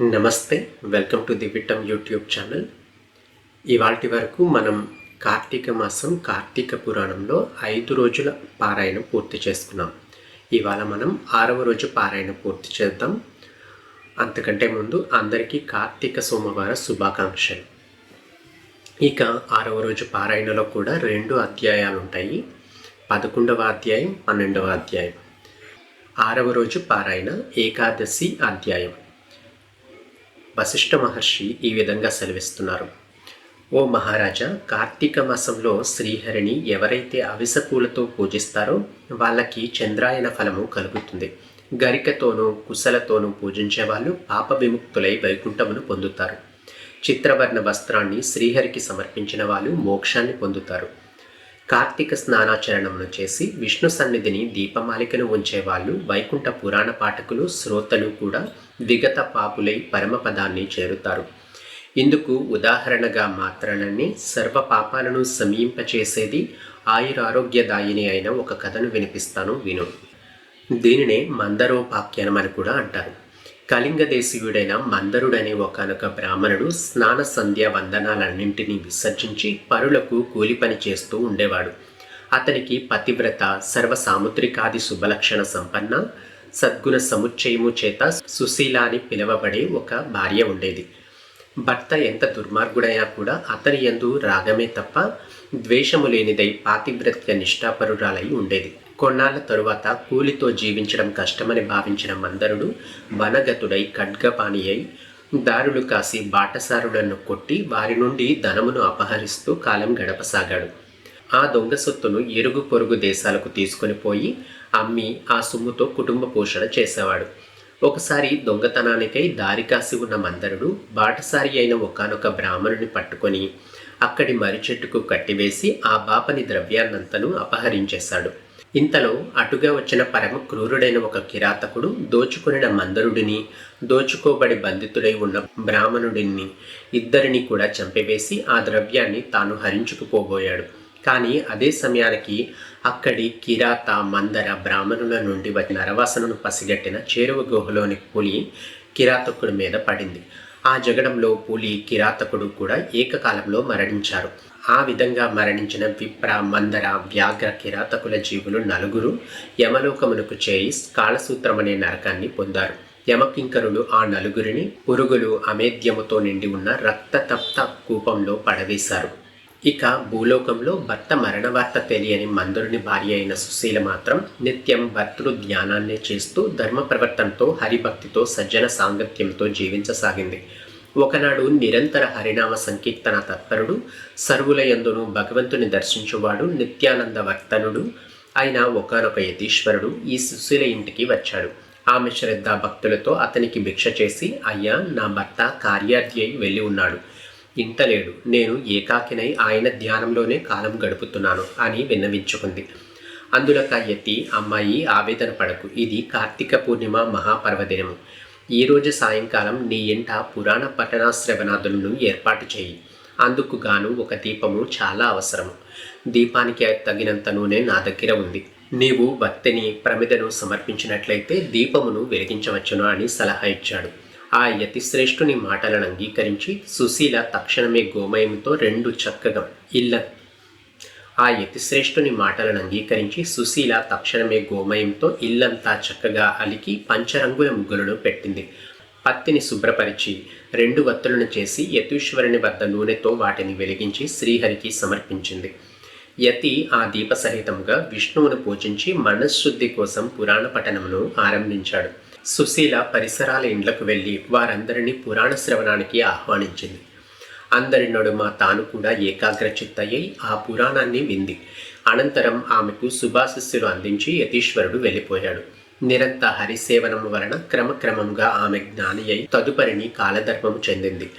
నమస్తే welcome to the విటమ్ YouTube channel. ఇవాటి వరకు మనం కార్తీక మాసం కార్తీక పురాణంలో ఐదు రోజుల పారాయణ పూర్తి చేసుకున్నాం. ఇవాళ మనం ఆరవ రోజు పారాయణ పూర్తి చేద్దాం. అంతకంటే ముందు అందరికీ కార్తీక సోమవార శుభాకాంక్షలు. ఇక ఆరవ రోజు పారాయణలో కూడా రెండు అధ్యాయాలు ఉంటాయి. పదకొండవ అధ్యాయం పన్నెండవ అధ్యాయం. ఆరవ రోజు పారాయణ ఏకాదశి అధ్యాయం. వశిష్ఠ మహర్షి ఈ విధంగా సెలవిస్తున్నారు. ఓ మహారాజా కార్తీక మాసంలో శ్రీహరిని ఎవరైతే అవిస పూలతో పూజిస్తారో వాళ్ళకి చంద్రాయన ఫలము కలుగుతుంది. గరికతోనూ కుశలతోనూ పూజించే వాళ్ళు పాప విముక్తులై వైకుంఠమును పొందుతారు. చిత్రవర్ణ వస్త్రాన్ని శ్రీహరికి సమర్పించిన వాళ్ళు మోక్షాన్ని పొందుతారు. కార్తీక స్నానాచరణమును చేసి విష్ణు సన్నిధిని దీపమాలికను ఉంచేవాళ్ళు వైకుంఠ పురాణ పాఠకులు శ్రోతలు కూడా విగత పాపులై పరమపదాన్ని చేరుతారు. ఇందుకు ఉదాహరణగా మాత్రనని సర్వ పాపాలను సమీంపచేసేది ఆయురారోగ్యదాయిని అయిన ఒక కథను వినిపిస్తాను విను. దీనినే మందరోపాఖ్యానం అని కూడా అంటారు. కళింగ దేశీయుడైన మందరుడనే ఒకనొక బ్రాహ్మణుడు స్నాన సంధ్య వందనాలన్నింటినీ విసర్జించి పరులకు కూలి పని చేస్తూ ఉండేవాడు. అతనికి పతివ్రత సర్వ సాముద్రికాది శుభలక్షణ సంపన్న సద్గుణ సముచ్చయము చేత సుశీల అని పిలువబడే ఒక భార్య ఉండేది. భర్త ఎంత దుర్మార్గుడైనా కూడా అతని ఎందు రాగమే తప్ప ద్వేషము లేనిదై పాతివ్రత్య నిష్ఠాపరురాలై ఉండేది. కొన్నాళ్ళ తరువాత కూలితో జీవించడం కష్టమని భావించిన మందరుడు వనగతుడై ఖడ్గపాణి అయి దారులు కాసి బాటసారులను కొట్టి వారి నుండి ధనమును అపహరిస్తూ కాలం గడపసాగాడు. ఆ దొంగ సొత్తును ఇరుగు పొరుగు దేశాలకు తీసుకొని పోయి అమ్మి ఆ సొమ్ముతో కుటుంబ పోషణ చేసేవాడు. ఒకసారి దొంగతనానికై దారి కాసి ఉన్న మందరుడు బాటసారి అయిన ఒకనొక బ్రాహ్మణుని పట్టుకొని అక్కడి మర్రి చెట్టుకు కట్టివేసి ఆ బాపని ద్రవ్యాన్నంతను అపహరించేశాడు. ఇంతలో అటుగా వచ్చిన పరమ క్రూరుడైన ఒక కిరాతకుడు దోచుకునిన మందరుడిని దోచుకోబడి బంధితుడై ఉన్న బ్రాహ్మణుడిని ఇద్దరిని కూడా చంపివేసి ఆ ద్రవ్యాన్ని తాను హరించుకుపోబోయాడు. కానీ అదే సమయానికి అక్కడి కిరాత మందర బ్రాహ్మణుల నుండి వచ్చిన నరవాసనను పసిగట్టిన చేరువ గుహలోని పులి కిరాతకుడి మీద పడింది. ఆ జగడంలో పులి కిరాతకుడు కూడా ఏకకాలంలో మరణించారు. ఆ విధంగా మరణించిన విప్ర మందర వ్యాఘ్ర కిరాతకుల జీవులు నలుగురు యమలోకమునకు చేయి కాళసూత్రం అనే నరకాన్ని పొందారు. యమకింకరులు ఆ నలుగురిని పురుగులు అమేద్యముతో నిండి ఉన్న రక్తతప్త కూపంలో పడవేశారు. ఇక భూలోకంలో భర్త మరణ వార్త తెలియని మందురుని భార్య అయిన సుశీల మాత్రం నిత్యం భర్తృ ధ్యానాన్నే చేస్తూ ధర్మ ప్రవర్తనతో హరిభక్తితో సజ్జన సాంగత్యంతో జీవించసాగింది. ఒకనాడు నిరంతర హరినామ సంకీర్తన తత్పరుడు సర్వులయందును భగవంతుని దర్శించువాడు నిత్యానంద వర్తనుడు అయిన ఒకనొక యతీశ్వరుడు ఈ సుశీల ఇంటికి వచ్చాడు. ఆమె శ్రద్ధ భక్తులతో అతనికి భిక్ష చేసి అయ్యా నా భర్త కార్యార్థి అయి వెళ్ళి ఉన్నాడు. ఇంతలేడు. నేను ఏకాకినై ఆయన ధ్యానంలోనే కాలం గడుపుతున్నాను అని విన్నవించుకుంది. అందులక ఎత్తి అమ్మాయి ఆవేదన పడకు. ఇది కార్తీక పూర్ణిమ మహాపర్వదినము. ఈరోజు సాయంకాలం నీ ఇంట పురాణ పట్టణాశ్రవణాదులను ఏర్పాటు చేయి. అందుకు గాను ఒక దీపము చాలా అవసరము. దీపానికి తగినంత నూనె నా దగ్గర ఉంది. నీవు భక్తిని ప్రమిదను సమర్పించినట్లయితే దీపమును వెలిగించవచ్చును అని సలహా ఇచ్చాడు. ఆ యతిశ్రేష్ఠుని మాటలను అంగీకరించి సుశీల తక్షణమే గోమయంతో రెండు చక్కగా ఇల్ల. ఆ యతిశ్రేష్ఠుని మాటలను అంగీకరించి సుశీల తక్షణమే గోమయంతో ఇల్లంతా చక్కగా అలికి పంచరంగుల ముగ్గులను పెట్టింది. పత్తిని శుభ్రపరిచి రెండు వత్తులను చేసి యతీశ్వరుని వద్ద నూనెతో వాటిని వెలిగించి శ్రీహరికి సమర్పించింది. యతి ఆ దీప సహితంగా విష్ణువును పూజించి మనశ్శుద్ధి కోసం పురాణ పఠనమును ఆరంభించాడు. సుశీల పరిసరాల ఇండ్లకు వెళ్ళి వారందరినీ పురాణ శ్రవణానికి ఆహ్వానించింది. అందరి నడుమ తాను కూడా ఏకాగ్రచిత్తయ్యి ఆ పురాణాన్ని వింది. అనంతరం ఆమెకు శుభాశిస్సులు అందించి యతీశ్వరుడు వెళ్ళిపోయాడు. నిరంతర హరిసేవనం వలన క్రమక్రమంగా ఆమె జ్ఞాని అయి తదుపరిని కాలధర్మము చెందింది.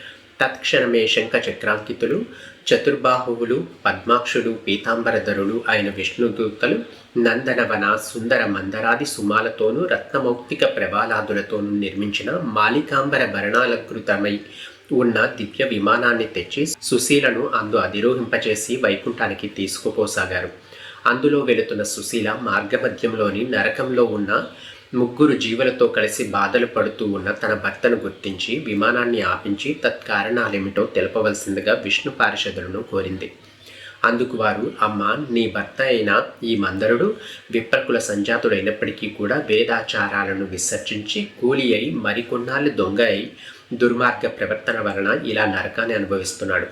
తత్క్షణమే శంక చక్రాంకితులు చతుర్బాహువులు పద్మాక్షులు పీతాంబరధరులు అయిన విష్ణుదూతలు నందనవన సుందర మందరాది సుమాలతోనూ రత్నమౌక్తిక ప్రవాలాదులతోనూ నిర్మించిన మాలికాంబర భరణాలంకృతమై ఉన్న దివ్య విమానాన్ని తెచ్చి సుశీలను అందు అధిరోహింపచేసి వైకుంఠానికి తీసుకుపోసాగారు. అందులో వెళుతున్న సుశీల మార్గమధ్యంలోని నరకంలో ఉన్న ముగ్గురు జీవులతో కలిసి బాధలు పడుతూ ఉన్న తన భర్తను గుర్తించి విమానాన్ని ఆపించి తత్కారణాలేమిటో తెలపవలసిందిగా విష్ణు పారిషదులను కోరింది. అందుకు వారు అమ్మ నీ భర్త అయిన ఈ మందరుడు విప్రకుల సంజాతుడైనప్పటికీ కూడా వేదాచారాలను విసర్జించి కూలి అయి మరికొన్నాళ్ళు దొంగ అయి దుర్మార్గ ప్రవర్తన వలన ఇలా నరకాన్ని అనుభవిస్తున్నాడు.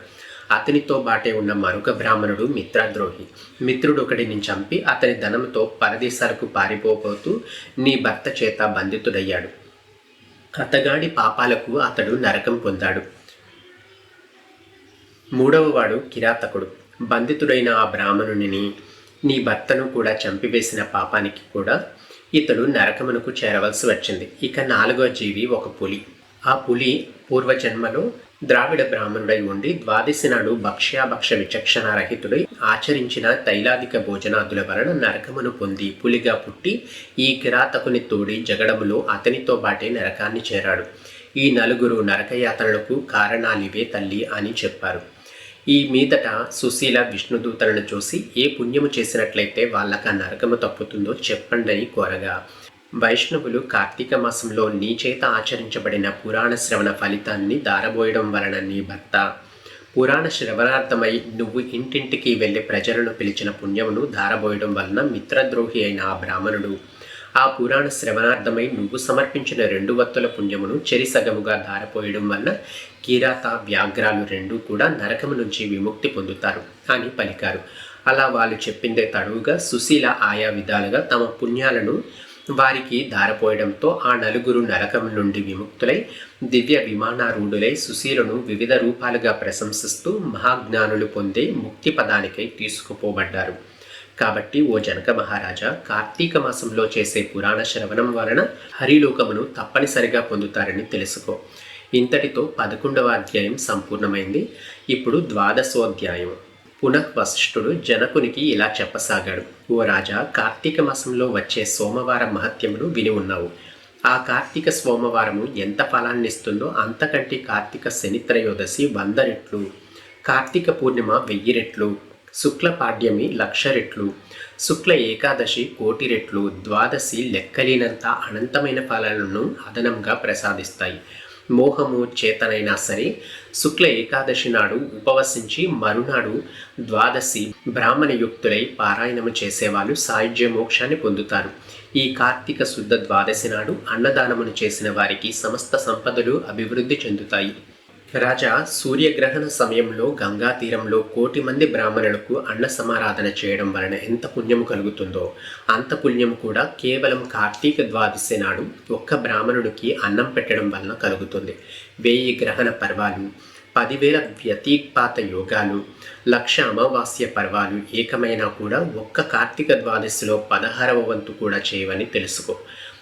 అతనితో బాటే ఉన్న మరొక బ్రాహ్మణుడు మిత్రద్రోహి. మిత్రుడు ఒకడిని చంపి అతని ధనంతో పరదేశాలకు పారిపోబోతూ నీ భర్త చేత బంధితుడయ్యాడు. అతగాడి పాపాలకు అతడు నరకం పొందాడు. మూడవ వాడు కిరాతకుడు. బంధితుడైన ఆ బ్రాహ్మణుని నీ భర్తను కూడా చంపివేసిన పాపానికి కూడా ఇతడు నరకమునకు చేరవలసి వచ్చింది. ఇక నాలుగో జీవి ఒక పులి. ఆ పులి పూర్వజన్మలో ద్రావిడ బ్రాహ్మణుడై ఉండి ద్వాదశి నాడు భక్ష్యాభక్ష విచక్షణ రహితుడై ఆచరించిన తైలాదిక భోజనాదుల వలన నరకమును పొంది పులిగా పుట్టి ఈ కిరాతకుని తోడి జగడములో అతనితో బాటే నరకాన్ని చేరాడు. ఈ నలుగురు నరకయాతనలకు కారణాలివే తల్లి అని చెప్పారు. ఈ మీదట సుశీల విష్ణుదూతలను చూసి ఏ పుణ్యము చేసినట్లయితే వాళ్ళక నరకము తప్పుతుందో చెప్పండి అని కోరగా వైష్ణవులు కార్తీక మాసంలో నీ చేత ఆచరించబడిన పురాణ శ్రవణ ఫలితాన్ని దారబోయడం వలన నీ భర్త. పురాణ శ్రవణార్థమై నువ్వు ఇంటింటికి వెళ్ళి ప్రజలను పిలిచిన పుణ్యమును ధారబోయడం వలన మిత్రద్రోహి అయిన ఆ బ్రాహ్మణుడు. ఆ పురాణ శ్రవణార్థమై నువ్వు సమర్పించిన రెండు వత్తుల పుణ్యమును చెరిసగముగా ధారపోయడం వలన కీరాత వ్యాఘ్రాలు రెండూ కూడా నరకము నుంచి విముక్తి పొందుతారు అని పలికారు. అలా వాళ్ళు చెప్పిందే తడువుగా సుశీల ఆయా విధాలుగా తమ పుణ్యాలను వారికి ధారపోయడంతో ఆ నలుగురు నరకం నుండి విముక్తులై దివ్య విమానారూఢులై సుశీలను వివిధ రూపాలుగా ప్రశంసిస్తూ మహాజ్ఞానులు పొందే ముక్తి పదానికై తీసుకుపోబడ్డారు. కాబట్టి ఓ జనక మహారాజా కార్తీక మాసంలో చేసే పురాణ శ్రవణం వలన హరిలోకమును తప్పనిసరిగా పొందుతారని తెలుసుకో. ఇంతటితో పదకొండవ అధ్యాయం సంపూర్ణమైంది. ఇప్పుడు ద్వాదశోధ్యాయం. పునః వశిష్ఠుడు జనకునికి ఇలా చెప్పసాగాడు. ఓ రాజా కార్తీక మాసంలో వచ్చే సోమవారం మహత్యమును విని ఉన్నావు. ఆ కార్తీక సోమవారము ఎంత ఫలాన్ని ఇస్తుందో అంతకంటే కార్తీక శనిత్రయోదశి వంద రెట్లు కార్తీక పూర్ణిమ వెయ్యి రెట్లు శుక్ల పాడ్యమి లక్ష రెట్లు శుక్ల ఏకాదశి కోటి రెట్లు ద్వాదశి లెక్కలేనంత అనంతమైన ఫలాలను అదనంగా ప్రసాదిస్తాయి. మోహము చేతనైనా సరే శుక్ల ఏకాదశి నాడు ఉపవసించి మరునాడు ద్వాదశి బ్రాహ్మణయుక్తులై పారాయణము చేసేవాళ్ళు సాయుజ్య మోక్షాన్ని పొందుతారు. ఈ కార్తీక శుద్ధ ద్వాదశి నాడు అన్నదానమును చేసిన వారికి సమస్త సంపదలు అభివృద్ధి చెందుతాయి. రాజా సూర్యగ్రహణ సమయంలో గంగా తీరంలో కోటి మంది బ్రాహ్మణులకు అన్న సమారాధన చేయడం వలన ఎంత పుణ్యము కలుగుతుందో అంత పుణ్యం కూడా కేవలం కార్తీక ద్వాదశి నాడు ఒక్క బ్రాహ్మణుడికి అన్నం పెట్టడం వలన కలుగుతుంది. వెయ్యి గ్రహణ పర్వాలు పదివేల వ్యతిపాత యోగాలు లక్ష అమావాస్య పర్వాలు ఏకమైనా కూడా ఒక్క కార్తీక ద్వాదశిలో పదహారవ వంతు కూడా చేయవని తెలుసుకో.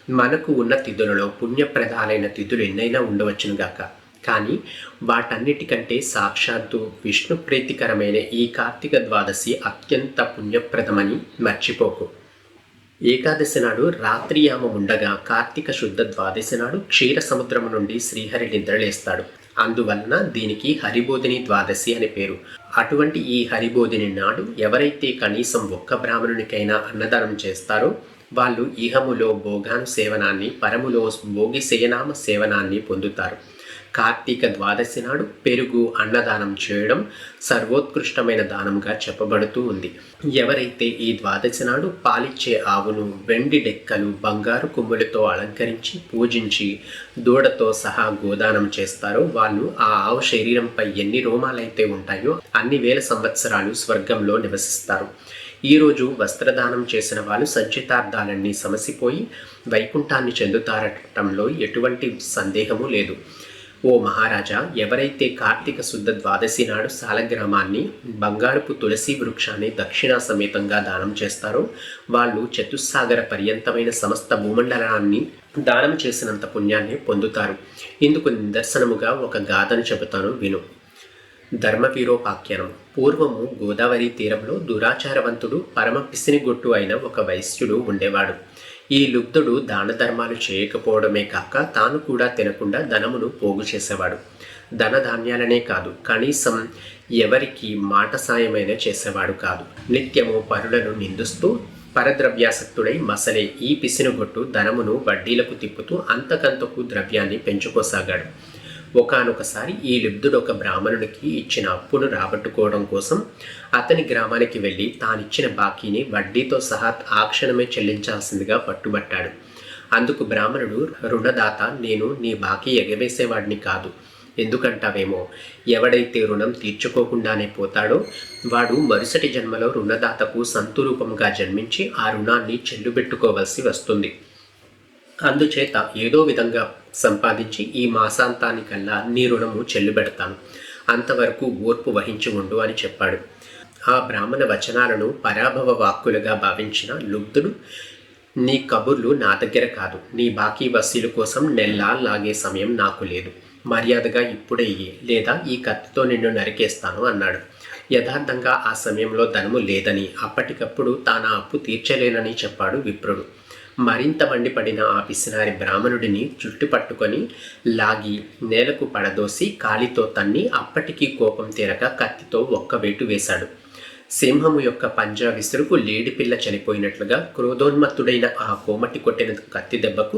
మనకు ఉన్న తిథులలో పుణ్యప్రదాలైన తిథులు ఎన్నైనా ఉండవచ్చునుగాక కానీ వాటన్నిటికంటే సాక్షాత్తు విష్ణు ప్రీతికరమైన ఈ కార్తీక ద్వాదశి అత్యంత పుణ్యప్రదమని మర్చిపోకు. ఏకాదశి నాడు రాత్రియామం ఉండగా కార్తీక శుద్ధ ద్వాదశి నాడు క్షీర సముద్రము నుండి శ్రీహరి నిద్రలేస్తాడు అందువలన దీనికి హరిబోధిని ద్వాదశి అని పేరు. అటువంటి ఈ హరిబోధిని నాడు ఎవరైతే కనీసం ఒక్క బ్రాహ్మణునికైనా అన్నదానం చేస్తారో వాళ్ళు ఇహములో భోగాను సేవనాన్ని పరములో భోగి సేనామ సేవనాన్ని పొందుతారు. కార్తీక ద్వాదశి నాడు పెరుగు అన్నదానం చేయడం సర్వోత్కృష్టమైన దానంగా చెప్పబడుతూ ఉంది. ఎవరైతే ఈ ద్వాదశి నాడు పాలిచ్చే ఆవును వెండి డెక్కలు బంగారు కొమ్ములతో అలంకరించి పూజించి దూడతో సహా గోదానం చేస్తారో వాళ్ళు ఆ ఆవు శరీరంపై ఎన్ని రోమాలైతే ఉంటాయో అన్ని వేల సంవత్సరాలు స్వర్గంలో నివసిస్తారు. ఈరోజు వస్త్రదానం చేసిన వాళ్ళు సంచితార్థాలన్నీ సమసిపోయి వైకుంఠాన్ని చెందుతారటంలో ఎటువంటి సందేహము లేదు. ఓ మహారాజా ఎవరైతే కార్తీక శుద్ధ ద్వాదశి నాడు సాలగ్రామాన్ని బంగారుపు తులసి వృక్షాన్ని దక్షిణ సమేతంగా దానం చేస్తారో వాళ్ళు చతుస్సాగర పర్యంతమైన సమస్త భూమండలాన్ని దానం చేసినంత పుణ్యాన్ని పొందుతారు. ఇందుకు నిదర్శనముగా ఒక గాథను చెబుతాను విను. ధర్మవీరోపాఖ్యానం. పూర్వము గోదావరి తీరంలో దురాచారవంతుడు పరమ పిసినిగొట్టు అయిన ఒక వైశ్యుడు ఉండేవాడు. ఈ లుబ్ధుడు దాన ధర్మాలు చేయకపోవడమే కాక తాను కూడా తినకుండా ధనమును పోగు చేసేవాడు. ధన ధాన్యాలనే కాదు కనీసం ఎవరికి మాట సాయమైనా చేసేవాడు కాదు. నిత్యము పరులను నిందిస్తూ పరద్రవ్యాసక్తుడై మసలే ఈ పిసినగొట్టు ధనమును వడ్డీలకు తిప్పుతూ అంతకంతకు ద్రవ్యాన్ని పెంచుకోసాగాడు. ఒకనొకసారి ఈ లిబ్ధుడు ఒక బ్రాహ్మణునికి ఇచ్చిన అప్పును రాబట్టుకోవడం కోసం అతని గ్రామానికి వెళ్ళి తానిచ్చిన బాకీని వడ్డీతో సహా ఆ క్షణమే చెల్లించాల్సిందిగా పట్టుబట్టాడు. అందుకు బ్రాహ్మణుడు రుణదాత నేను నీ బాకీ ఎగవేసేవాడిని కాదు. ఎందుకంటావేమో? ఎవడైతే రుణం తీర్చుకోకుండానే పోతాడో వాడు మరుసటి జన్మలో రుణదాతకు సంతురూపంగా జన్మించి ఆ రుణాన్ని చెల్లుబెట్టుకోవలసి వస్తుంది. అందుచేత ఏదో విధంగా సంపాదించి ఈ మాసాంతానికల్లా నీ రుణము చెల్లుబెడతాను. అంతవరకు ఓర్పు వహించి ఉండు అని చెప్పాడు. ఆ బ్రాహ్మణ వచనాలను పరాభవ వాక్కులుగా భావించిన లుబ్ధుడు నీ కబుర్లు నా దగ్గర కాదు. నీ బాకీ వసీలు కోసం నెల్లా లాగే సమయం నాకు లేదు. మర్యాదగా ఇప్పుడే లేదా ఈ కత్తితో నిన్ను నరికేస్తాను అన్నాడు. యథార్థంగా ఆ సమయంలో ధనము లేదని అప్పటికప్పుడు తాను అప్పు తీర్చలేనని చెప్పాడు విప్రుడు. మరింత మండిపడిన ఆ పిసినారి బ్రాహ్మణుడిని చుట్టుపట్టుకొని లాగి నేలకు పడదోసి కాలితో తన్ని అప్పటికీ కోపం తీరక కత్తితో ఒక్క వేటు వేశాడు. సింహము యొక్క పంజా విసురుకు లేడి పిల్ల చనిపోయినట్లుగా క్రోధోన్మత్తుడైన ఆ కోమటి కొట్టిన కత్తి దెబ్బకు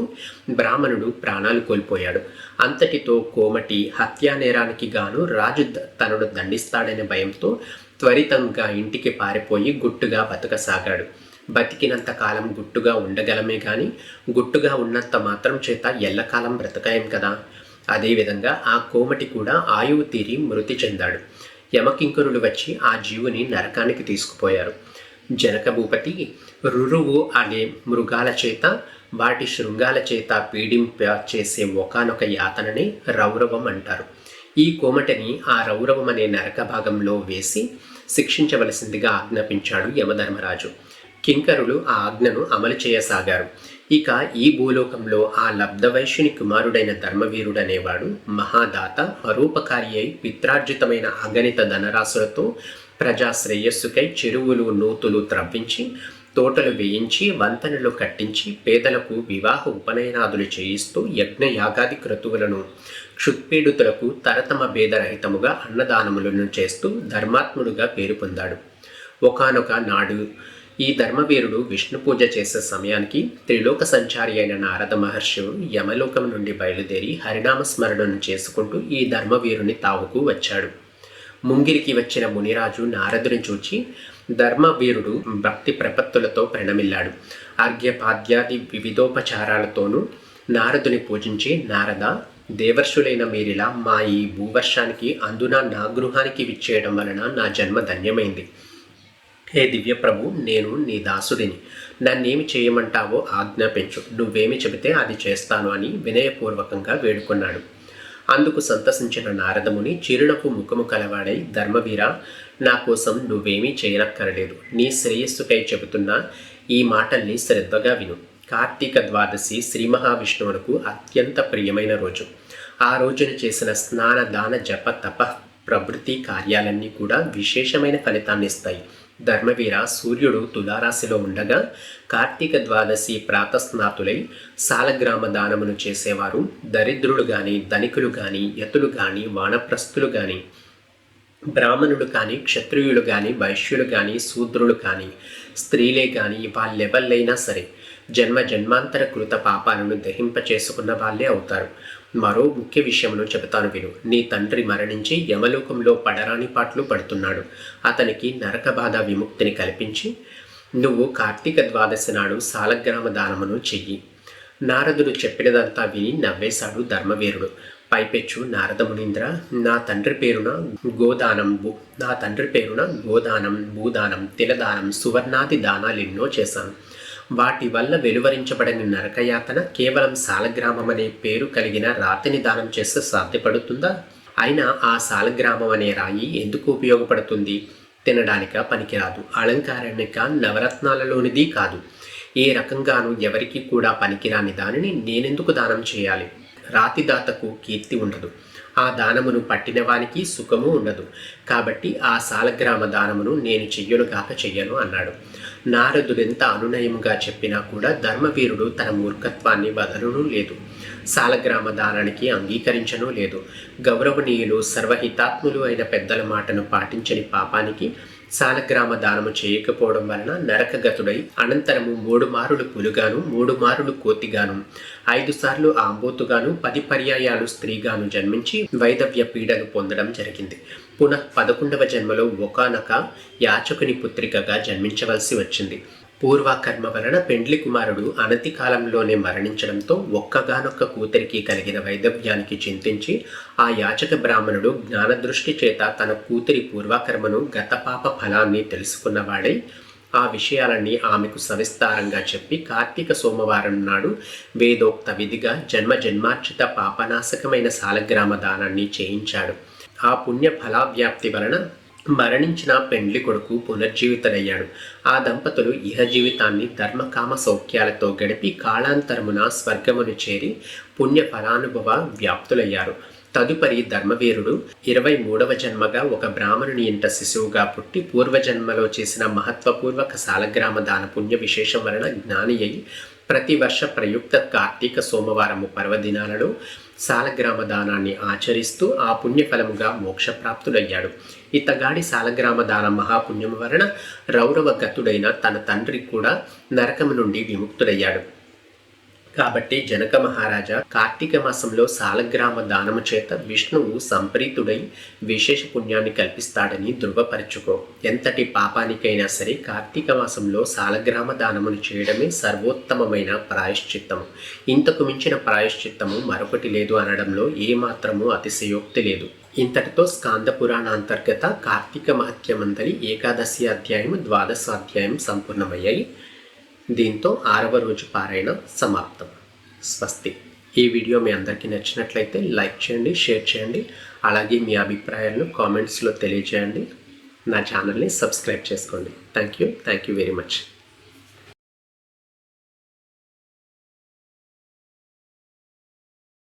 బ్రాహ్మణుడు ప్రాణాలు కోల్పోయాడు. అంతటితో కోమటి హత్యా నేరానికి గాను రాజు తనను దండిస్తాడనే భయంతో త్వరితంగా ఇంటికి పారిపోయి గుట్టుగా బతకసాగాడు. బతికినంత కాలం గుట్టుగా ఉండగలమే కానీ గుట్టుగా ఉన్నంత మాత్రం చేత ఎల్లకాలం బ్రతకాయం కదా. అదేవిధంగా ఆ కోమటి కూడా ఆయువు తీరి మృతి చెందాడు. యమకింకరులు వచ్చి ఆ జీవుని నరకానికి తీసుకుపోయారు. జనక భూపతి రురువు అనే మృగాల చేత వాటి శృంగాల చేత పీడింప చేసే ఒకనొక యాతనని రౌరవం అంటారు. ఈ కోమటిని ఆ రౌరవం అనే నరక భాగంలో వేసి శిక్షించవలసిందిగా ఆజ్ఞాపించాడు యమధర్మరాజు. కింకరులు ఆ ఆజ్ఞను అమలు చేయసాగారు. ఇక ఈ భూలోకంలో ఆ లబ్ధవైశ్యుని కుమారుడైన ధర్మవీరుడనేవాడు మహాదాత పరోపకారి అయి పిత్రార్జితమైన అగణిత ధనరాశులతో ప్రజా శ్రేయస్సుకై చెరువులు నూతులు త్రవ్వించి తోటలు వేయించి వంతెనలు కట్టించి పేదలకు వివాహ ఉపనయనాదులు చేయిస్తూ యజ్ఞ యాగాది క్రతువులను క్షుత్పీడితులకు తరతమ భేదరహితముగా అన్నదానములను చేస్తూ ధర్మాత్ముడుగా పేరు పొందాడు. ఒకనొక నాడు ఈ ధర్మవీరుడు విష్ణు పూజ చేసే సమయానికి త్రిలోక సంచారి అయిన నారద మహర్షి యమలోకం నుండి బయలుదేరి హరినామస్మరణను చేసుకుంటూ ఈ ధర్మవీరుని తావుకు వచ్చాడు. ముంగిరికి వచ్చిన మునిరాజు నారదుని చూచి ధర్మవీరుడు భక్తి ప్రపత్తులతో ప్రణమిల్లాడు. అర్ఘ్యపాద్యాది వివిధోపచారాలతోనూ నారదుని పూజించి నారద దేవర్షులైన మీరిలా మా ఈ భూవర్షానికి అందున నా గృహానికి విచ్చేయడం వలన నా జన్మ ధన్యమైంది. హే దివ్యప్రభు నేను నీ దాసుడిని. నన్నేమి చేయమంటావో ఆజ్ఞాపించు నువ్వేమి చెబితే అది చేస్తాను అని వినయపూర్వకంగా వేడుకున్నాడు. అందుకు సంతసించిన నారదముని చిరునపు ముఖము కలవాడై ధర్మవీర నా కోసం నువ్వేమీ చేయనక్కరలేదు. నీ శ్రేయస్సుకై చెబుతున్న ఈ మాటల్ని శ్రద్ధగా విను. కార్తీక ద్వాదశి శ్రీ మహావిష్ణువునకు అత్యంత ప్రియమైన రోజు. ఆ రోజున చేసిన స్నాన దాన జప తప ప్రభృతి కార్యాలన్నీ కూడా విశేషమైన ఫలితాన్ని ఇస్తాయి. ధర్మవీర సూర్యుడు తులారాశిలో ఉండగా కార్తీక ద్వాదశి ప్రాతస్నాతులై సాలగ్రామ దానమును చేసేవారు. దరిద్రులు కానీ ధనికులు కానీ యతులు కానీ వానప్రస్థులు కానీ బ్రాహ్మణులు కానీ క్షత్రియులు కానీ వైశ్యులు కానీ శూద్రులు కానీ స్త్రీలే కానీ వాళ్ళెవల్లైనా సరే జన్మ జన్మాంతర కృత పాపాలను దహింప చేసుకున్న వాళ్ళే అవుతారు. మరో ముఖ్య విషయంలో చెబుతాను విను. నీ తండ్రి మరణించి యమలోకంలో పడరాని పాటలు పడుతున్నాడు. అతనికి నరక బాధ విముక్తిని కల్పించి నువ్వు కార్తీక ద్వాదశి నాడు సాలగ్రామ దానమును చెయ్యి. నారదుడు చెప్పినదంతా విని నవ్వేశాడు ధర్మవీరుడు. పైపెచ్చు నారద మునీంద్ర నా తండ్రి పేరున గోదానం నా తండ్రి పేరున గోదానం భూదానం తిలదానం సువర్ణాది దానాలు ఎన్నో చేశాను. వాటి వల్ల వెలువరించబడిన నరకయాతన కేవలం సాలగ్రామం అనే పేరు కలిగిన రాతిని దానం చేస్తే సాధ్యపడుతుందా? అయినా ఆ సాలగ్రామం అనే రాయి ఎందుకు ఉపయోగపడుతుంది? తినడానిక పనికిరాదు. అలంకారానిక నవరత్నాలలోనిది కాదు. ఏ రకంగానూ ఎవరికి కూడా పనికిరాని దానిని నేనెందుకు దానం చేయాలి? రాతి దాతకు కీర్తి ఉండదు. ఆ దానమును పట్టిన వానికి సుఖము ఉండదు. కాబట్టి ఆ సాలగ్రామ దానమును నేను చెయ్యనుగాక చెయ్యను అన్నాడు. నారదుడెంత అనునయముగా చెప్పినా కూడా ధర్మవీరుడు తన మూర్ఖత్వాన్ని వదలను లేదు. సాలగ్రామ దానానికి అంగీకరించను లేదు. గౌరవనీయులు సర్వహితాత్ములు అయిన పెద్దల మాటను పాటించని పాపానికి సాలగ్రామ దానము చేయకపోవడం వలన నరకగతుడై అనంతరము మూడు మారులు పులుగాను మూడు మారులు కోతిగాను ఐదు సార్లు ఆంబోతుగాను పది పర్యాయాలు స్త్రీగాను జన్మించి వైదవ్య పీడను పొందడం జరిగింది. పునః పదకొండవ జన్మలో ఒకనొక యాచకుని పుత్రికగా జన్మించవలసి వచ్చింది. పూర్వకర్మ వలన పెండ్లి కుమారుడు అనతి కాలంలోనే మరణించడంతో ఒక్కగానొక్క కూతురికి కలిగిన వైదవ్యానికి చింతించి ఆ యాచక బ్రాహ్మణుడు జ్ఞానదృష్టి చేత తన కూతురి పూర్వకర్మను గతపాప ఫలాన్ని తెలుసుకున్నవాడై ఆ విషయాలన్నీ ఆమెకు సవిస్తారంగా చెప్పి కార్తీక సోమవారం నాడు వేదోక్త విధిగా జన్మ జన్మార్చిత పాపనాశకమైన సాలగ్రామ దానాన్ని చేయించాడు. ఆ పుణ్య ఫలావ్యాప్తి వలన మరణించిన పెండ్లి కొడుకు పునర్జీవితుడయ్యాడు. ఆ దంపతులు ఇహ జీవితాన్ని ధర్మకామ సౌఖ్యాలతో గడిపి కాళాంతరమున స్వర్గమును చేరి పుణ్య ఫలానుభవ వ్యాప్తులయ్యారు. తదుపరి ధర్మవీరుడు ఇరవై మూడవ జన్మగా ఒక బ్రాహ్మణుని ఇంట శిశువుగా పుట్టి పూర్వజన్మలో చేసిన మహత్వపూర్వక సాలగ్రామ దాన పుణ్య విశేషం వలన జ్ఞాని అయి ప్రతి వర్ష ప్రయుక్త కార్తీక సోమవారము పర్వదినాలలో సాలగ్రామ దానాన్ని ఆచరిస్తూ ఆ పుణ్యఫలముగా మోక్షప్రాప్తుడయ్యాడు. ఇతగాడి సాలగ్రామ దాన మహాపుణ్యము వలన రౌరవ గతుడైన తన తండ్రి కూడా నరకము నుండి విముక్తుడయ్యాడు. కాబట్టి జనక మహారాజా కార్తీక మాసంలో సాలగ్రామ దానము చేత విష్ణువు సంప్రీతుడై విశేష పుణ్యాన్ని కల్పిస్తాడని ధృవపరచుకో. ఎంతటి పాపానికైనా సరే కార్తీక మాసంలో సాలగ్రామ దానమును చేయడమే సర్వోత్తమమైన ప్రాయశ్చిత్తము. ఇంతకు మించిన ప్రాయశ్చిత్తము మరొకటి లేదు అనడంలో ఏమాత్రము అతిశయోక్తి లేదు. ఇంతటితో స్కాంద పురాణ అంతర్గత కార్తీక మహత్యమందలి ఏకాదశి అధ్యాయం ద్వాదశ అధ్యాయం సంపూర్ణమయ్యాయి. దీంతో ఆరవ రోజు పారాయణ సమాప్తం. స్వస్తి. ఈ వీడియో మీ అందరికీ నచ్చినట్లయితే లైక్ చేయండి షేర్ చేయండి అలాగే మీ అభిప్రాయాలను కామెంట్స్లో తెలియజేయండి. నా ఛానల్ని సబ్స్క్రైబ్ చేసుకోండి. Thank you. Thank you very much.